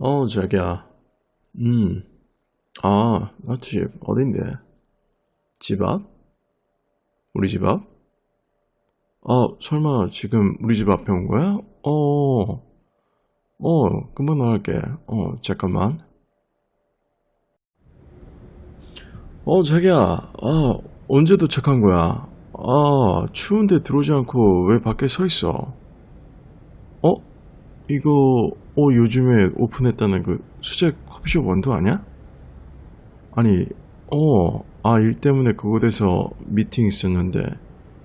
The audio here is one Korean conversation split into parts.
어, 자기야. 음. 아, 나 집 어딘데? 집 앞? 우리 집 앞? 어, 설마 지금 우리 집 앞에 온 거야? 어, 어, 금방 나갈게. 어, 잠깐만. 어, 자기야. 아, 언제 도착한 거야? 아, 추운데 들어오지 않고 왜 밖에 서 있어? 어? 이거, 어, 요즘에 오픈했다는 그 수제 커피숍 원도 아니야? 아니, 어, 아, 일 때문에 그곳에서 미팅 있었는데,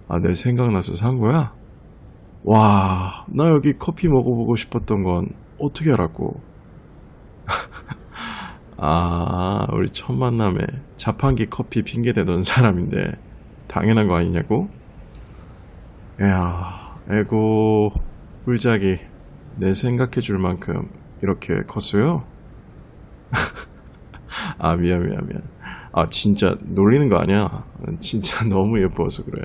아, 내 생각나서 산 거야? 와, 나 여기 커피 먹어보고 싶었던 건 어떻게 알았고? 아, 우리 첫 만남에 자판기 커피 핑계대던 사람인데, 당연한 거 아니냐고? 야, 에고, 꿀작이 내 생각해 줄 만큼 이렇게 컸어요? 아, 미안, 미안, 미안. 아, 진짜 놀리는 거 아니야? 진짜 너무 예뻐서 그래.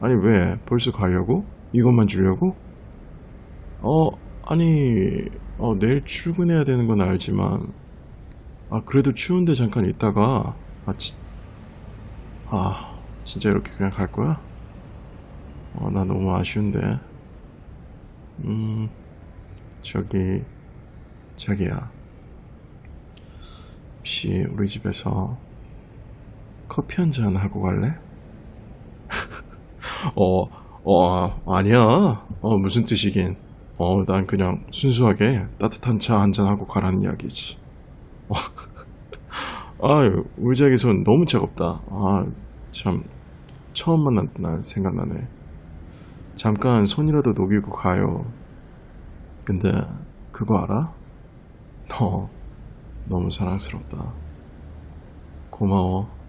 아니, 왜? 벌써 가려고? 이것만 주려고? 어, 아니, 어, 내일 출근해야 되는 건 알지만, 아, 그래도 추운데 잠깐 있다가, 아, 지, 아, 진짜 이렇게 그냥 갈 거야? 어, 나 너무 아쉬운데. 음, 저기, 자기야. 혹시 우리 집에서 커피 한 잔 하고 갈래? 어, 어, 아니야. 어, 무슨 뜻이긴. 어, 난 그냥 순수하게 따뜻한 차 한 잔 하고 가라는 이야기지. 어, 아유, 우리 자기 손 너무 차갑다. 아, 참, 처음 만난 날 생각나네. 잠깐 손이라도 녹이고 가요. 근데, 그거 알아? 너, 너무 사랑스럽다. 고마워.